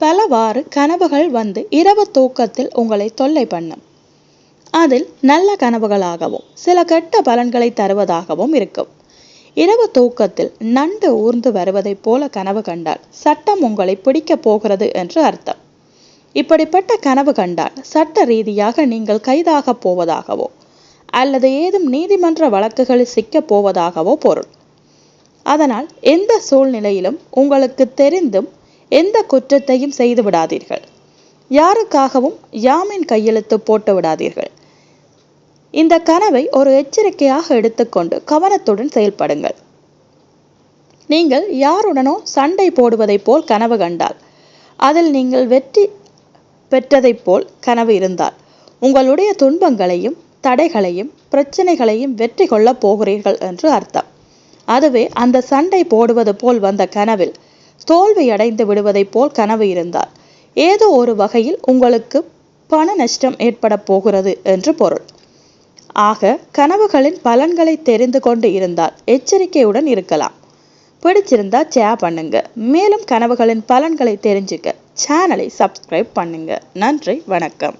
பலவாறு கனவுகள் வந்து இரவு தூக்கத்தில் உங்களை தொல்லை பண்ணும். அதில் நல்ல கனவுகளாகவும் சில கெட்ட பலன்களை தருவதாகவும் இருக்கும். இரவு தூக்கத்தில் நண்டு ஊர்ந்து வருவதைப் போல கனவு கண்டால் சட்டம் உங்களை பிடிக்கப் போகிறது என்று அர்த்தம். இப்படிப்பட்ட கனவு கண்டால் சட்ட ரீதியாக நீங்கள் கைதாகப் போவதாகவோ அல்லது ஏதும் நீதிமன்ற வழக்குகளில் சிக்கப் போவதாகவோ பொருள். அதனால் எந்த சூழ்நிலையிலும் உங்களுக்கு தெரிந்தும் எந்த குற்றத்தையும் செய்து விடாதீர்கள். யாருக்காகவும் யாமின் கையெழுத்து போட்டு விடாதீர்கள். இந்த கனவை ஒரு எச்சரிக்கையாக எடுத்துக்கொண்டு கவனத்துடன் செயல்படுங்கள். நீங்கள் யாருடனோ சண்டை போடுவதைப் போல் கனவு கண்டால் அதில் நீங்கள் வெற்றி பெற்றதைப் போல் கனவு இருந்தால் உங்களுடைய துன்பங்களையும் தடைகளையும் பிரச்சனைகளையும் வெற்றி கொள்ளப் போகிறீர்கள் என்று அர்த்தம். அதுவே அந்த சண்டை போடுவது போல் வந்த கனவில் தோல்வி அடைந்து விடுவதைப் போல் கனவு இருந்தால் ஏதோ ஒரு வகையில் உங்களுக்கு பண நஷ்டம் ஏற்பட போகிறது என்று பொருள். ஆக கனவுகளின் பலன்களை தெரிந்து கொண்டு இருந்தால் எச்சரிக்கையுடன் இருக்கலாம். பிடிச்சிருந்தா ஷேர் பண்ணுங்க. மேலும் கனவுகளின் பலன்களை தெரிஞ்சுக்க சேனலை சப்ஸ்கிரைப் பண்ணுங்க. நன்றி வணக்கம்.